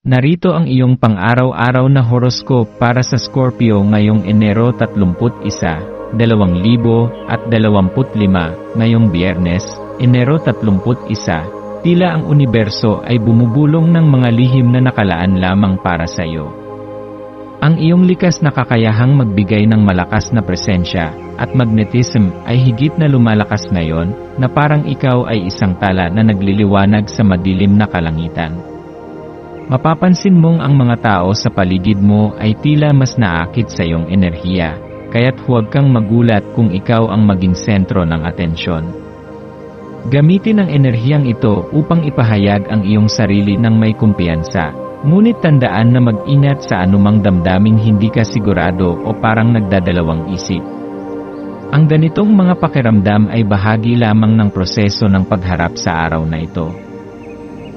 Narito ang iyong pang-araw-araw na horoscope para sa Scorpio ngayong Enero 31, 2025, ngayong Biyernes, Enero 31, tila ang universo ay bumubulong ng mga lihim na nakalaan lamang para sa iyo. Ang iyong likas na kakayahang magbigay ng malakas na presensya at magnetism ay higit na lumalakas ngayon na parang ikaw ay isang tala na nagliliwanag sa madilim na kalangitan. Mapapansin mong ang mga tao sa paligid mo ay tila mas naakit sa iyong enerhiya, kaya't huwag kang magulat kung ikaw ang maging sentro ng atensyon. Gamitin ang enerhiyang ito upang ipahayag ang iyong sarili ng may kumpiyansa, ngunit tandaan na mag-ingat sa anumang damdaming hindi ka sigurado o parang nagdadalawang isip. Ang ganitong mga pakiramdam ay bahagi lamang ng proseso ng pagharap sa araw na ito.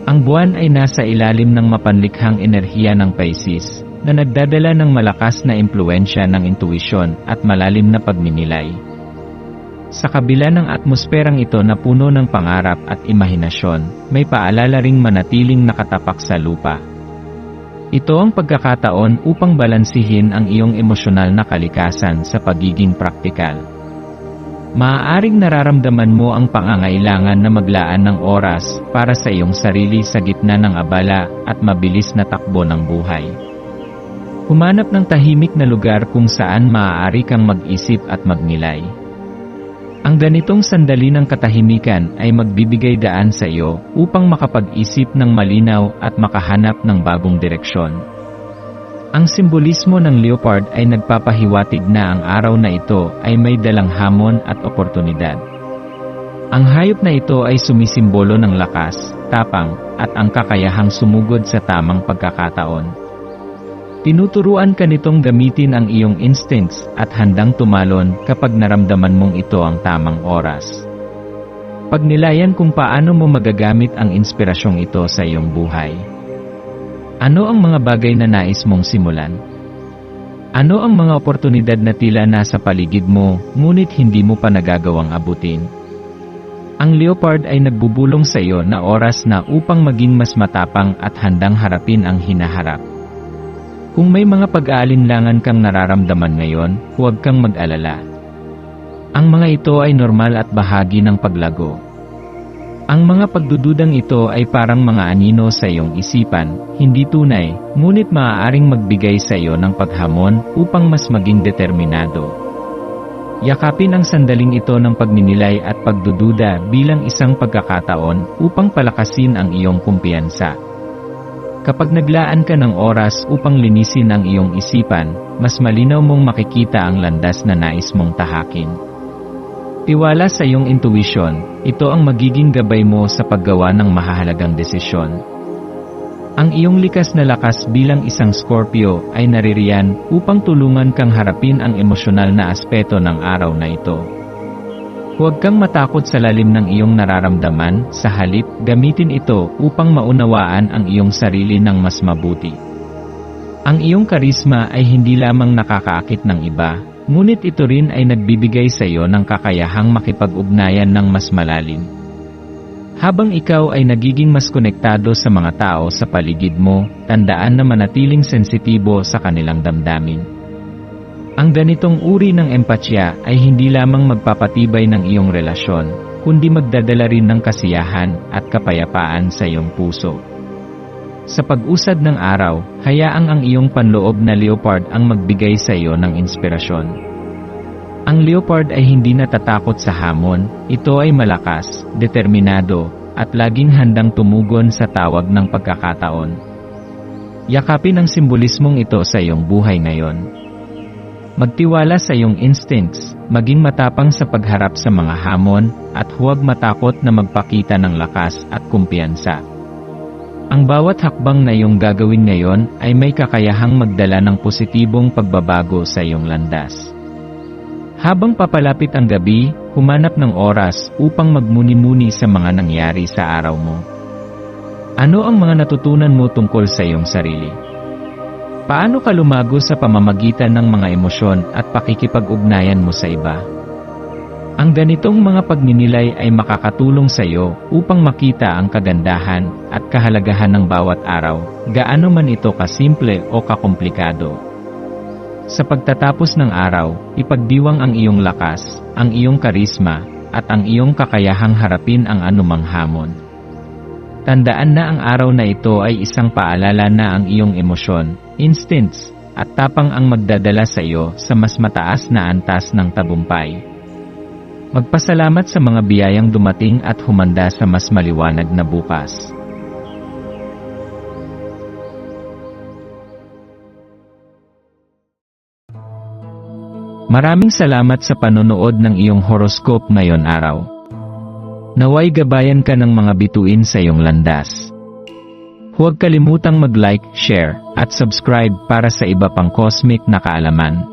Ang buwan ay nasa ilalim ng mapanlikhang enerhiya ng Pisces, na nagdadala ng malakas na impluensya ng intuisyon at malalim na pagninilay. Sa kabila ng atmosperang ito na puno ng pangarap at imahinasyon, may paalala ring manatiling nakatapak sa lupa. Ito ang pagkakataon upang balansihin ang iyong emosyonal na kalikasan sa pagiging praktikal. Maaaring nararamdaman mo ang pangangailangan na maglaan ng oras para sa iyong sarili sa gitna ng abala at mabilis na takbo ng buhay. Humanap ng tahimik na lugar kung saan maaari kang mag-isip at magnilay. Ang ganitong sandali ng katahimikan ay magbibigay daan sa iyo upang makapag-isip ng malinaw at makahanap ng bagong direksyon. Ang simbolismo ng leopard ay nagpapahiwatig na ang araw na ito ay may dalang hamon at oportunidad. Ang hayop na ito ay sumisimbolo ng lakas, tapang, at ang kakayahang sumugod sa tamang pagkakataon. Tinuturuan ka nitong gamitin ang iyong instincts at handang tumalon kapag naramdaman mong ito ang tamang oras. Pagnilayan kung paano mo magagamit ang inspirasyong ito sa iyong buhay. Ano ang mga bagay na nais mong simulan? Ano ang mga oportunidad na tila nasa paligid mo, ngunit hindi mo pa nagagawang abutin? Ang leopard ay nagbubulong sa iyo na oras na upang maging mas matapang at handang harapin ang hinaharap. Kung may mga pag-aalinlangan kang nararamdaman ngayon, huwag kang mag-alala. Ang mga ito ay normal at bahagi ng paglago. Ang mga pagdududang ito ay parang mga anino sa iyong isipan, hindi tunay, ngunit maaaring magbigay sa iyo ng paghamon upang mas maging determinado. Yakapin ang sandaling ito ng pagninilay at pagdududa bilang isang pagkakataon upang palakasin ang iyong kumpiyansa. Kapag naglaan ka ng oras upang linisin ang iyong isipan, mas malinaw mong makikita ang landas na nais mong tahakin. Tiwala sa iyong intuition, ito ang magiging gabay mo sa paggawa ng mahahalagang desisyon. Ang iyong likas na lakas bilang isang Scorpio ay naririyan upang tulungan kang harapin ang emosyonal na aspeto ng araw na ito. Huwag kang matakot sa lalim ng iyong nararamdaman, sa halip, gamitin ito upang maunawaan ang iyong sarili ng mas mabuti. Ang iyong karisma ay hindi lamang nakakaakit ng iba, Ngunit ito rin ay nagbibigay sa iyo ng kakayahang makipag-ugnayan ng mas malalim. Habang ikaw ay nagiging mas konektado sa mga tao sa paligid mo, tandaan na manatiling sensitibo sa kanilang damdamin. Ang ganitong uri ng empatya ay hindi lamang magpapatibay ng iyong relasyon, kundi magdadala rin ng kasiyahan at kapayapaan sa iyong puso. Sa pag-usad ng araw, hayaang ang iyong panloob na leopard ang magbigay sa iyo ng inspirasyon. Ang leopard ay hindi natatakot sa hamon, ito ay malakas, determinado, at laging handang tumugon sa tawag ng pagkakataon. Yakapin ang simbolismong ito sa iyong buhay ngayon. Magtiwala sa iyong instincts, maging matapang sa pagharap sa mga hamon, at huwag matakot na magpakita ng lakas at kumpiyansa. Ang bawat hakbang na iyong gagawin ngayon ay may kakayahang magdala ng positibong pagbabago sa iyong landas. Habang papalapit ang gabi, humanap ng oras upang magmuni-muni sa mga nangyari sa araw mo. Ano ang mga natutunan mo tungkol sa iyong sarili? Paano ka lumago sa pamamagitan ng mga emosyon at pakikipag-ugnayan mo sa iba? Ang ganitong mga pagninilay ay makakatulong sa iyo upang makita ang kagandahan at kahalagahan ng bawat araw, gaano man ito kasimple o kakomplikado. Sa pagtatapos ng araw, ipagdiwang ang iyong lakas, ang iyong karisma, at ang iyong kakayahang harapin ang anumang hamon. Tandaan na ang araw na ito ay isang paalala na ang iyong emosyon, instincts, at tapang ang magdadala sa iyo sa mas mataas na antas ng tabumpay. Magpasalamat sa mga biyayang dumating at humanda sa mas maliwanag na bukas. Maraming salamat sa panonood ng iyong horoscope ngayon araw. Naway gabayan ka ng mga bituin sa iyong landas. Huwag kalimutang mag-like, share, at subscribe para sa iba pang cosmic na kaalaman.